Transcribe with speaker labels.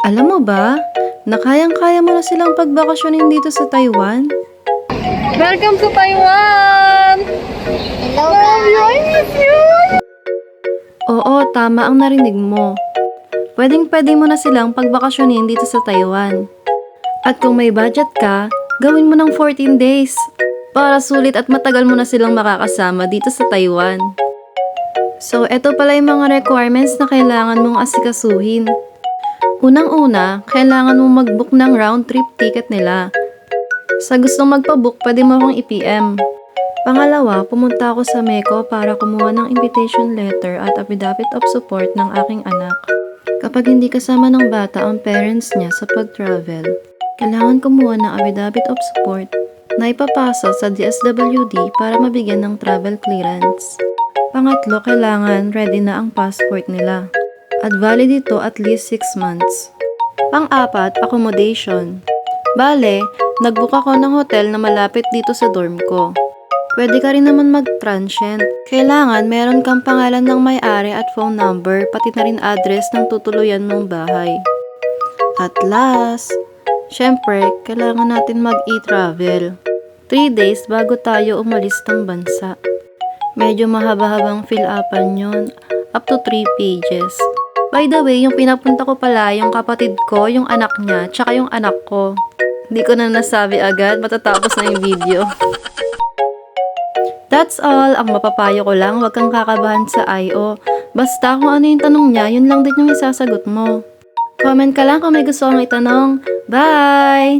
Speaker 1: Alam mo ba, na kayang-kaya mo na silang pagbakasyonin dito sa Taiwan? Welcome to Taiwan!
Speaker 2: Hello guys!
Speaker 1: Oo, tama ang narinig mo. Pwedeng-pwede mo na silang pagbakasyonin dito sa Taiwan. At kung may budget ka, gawin mo ng 14 days para sulit at matagal mo na silang makakasama dito sa Taiwan. So, eto pala yung mga requirements na kailangan mong asikasuhin. Unang-una, kailangan mong mag-book ng round trip ticket nila. Sa gustong magpabook, pwede mo akong i-PM. Pangalawa, pumunta ako sa MECO para kumuha ng invitation letter at affidavit of support ng aking anak. Kapag hindi kasama ng bata ang parents niya sa pag-travel, kailangan kumuha ng affidavit of support na ipapasa sa DSWD para mabigyan ng travel clearance. Pangatlo, kailangan ready na ang passport nila at valid ito at least 6 months. Pang-apat, accommodation. Bale, nagbook ako ng hotel na malapit dito sa dorm ko. Pwede ka rin naman mag-transient. Kailangan meron kang pangalan ng may-ari at phone number, pati na rin address ng tutuluyan mong bahay. At last, syempre, kailangan natin mag-e-travel. 3 days bago tayo umalis ng bansa. Medyo mahaba-habang fill-upan yun, up to 3 pages. By the way, yung pinapunta ko pala, yung kapatid ko, yung anak niya, tsaka yung anak ko. Hindi ko na nasabi agad, matatapos na yung video. That's all. Ang mapapayo ko lang, huwag kang kakabahan sa I.O. Basta kung ano yung tanong niya, yun lang din yung isasagot mo. Comment ka lang kung may gusto kang itanong. Bye!